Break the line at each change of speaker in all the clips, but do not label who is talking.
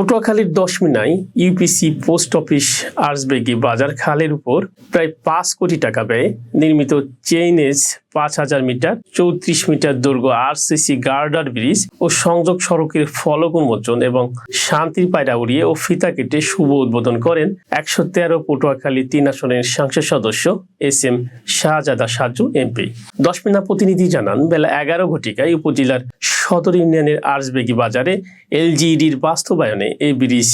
পটুয়াখালীর দশমিনায় UPC post office আর্সবেগি বাজার খালের উপর প্রায় পাঁচ কোটি টাকা ব্যয়ে নির্মিত চেইনেজ পাঁচ হাজার মিটার, চৌত্রিশ মিটার দৈর্ঘ্য আরসিসি গার্ডার ব্রিজ ও সংযোগ সড়কের ফলক উন্মোচন এবং শান্তির পায়রা উড়িয়ে ও ফিতা কেটে শুভ উদ্বোধন করেন একশো তেরো পটুয়াখালী তিন আসনের সংসদ সদস্য S M Shahzada Saju MP. Dashmina প্রতিনিধি জানান, বেলা এগারো ঘটিকায় উপজেলার সদর ইউনিয়নের আর্সবেগি বাজারে এলজিইডির বাস্তবায়নে এ ব্রিজ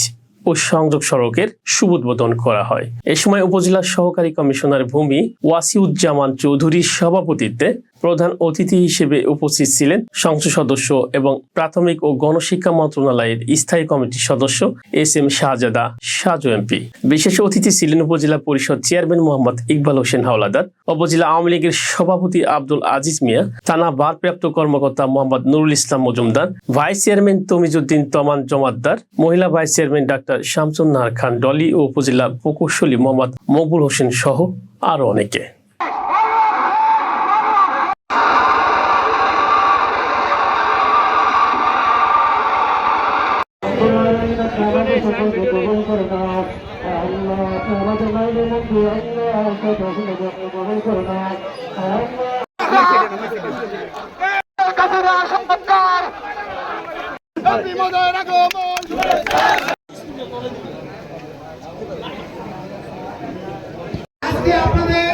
ও সংযোগ সড়কের শুভ উদ্বোধন করা হয়। এ সময় উপজেলা সহকারী কমিশনার ভূমি ওয়াসিউজ্জামান চৌধুরীর সভাপতিত্বে প্রধান অতিথি হিসেবে উপস্থিত ছিলেন সংসদ সদস্য এবং প্রাথমিক ও গণশিক্ষা মন্ত্রণালয়ের স্থায়ী কমিটির সদস্য S M Shahzada, Saju MP. বিশেষ অতিথি ছিলেন উপজেলা পরিষদ চেয়ারম্যান মোহাম্মদ ইকবাল হোসেন হাওলাদার, উপজেলা আওয়ামী লীগের সভাপতি আব্দুল আজিজ মিয়া, থানা ভারপ্রাপ্ত কর্মকর্তা মোহাম্মদ নুরুল ইসলাম মজুমদার, ভাইস চেয়ারম্যান তমিজুদ্দিন তমান জমাদ্দার, মহিলা ভাইস চেয়ারম্যান ডাক্তার শামসুন নাহার খান ডলি ও উপজেলা প্রকৌশলী মোহাম্মদ মকবুল হোসেন সহ আরও অনেকে।
আমাদের সকলকে গ্রহণ করে নাও আল্লাহ আমাদের মায়ের মধ্যে আল্লাহ আমাদের সকলকে গ্রহণ করে নাও আজকে আপনাদের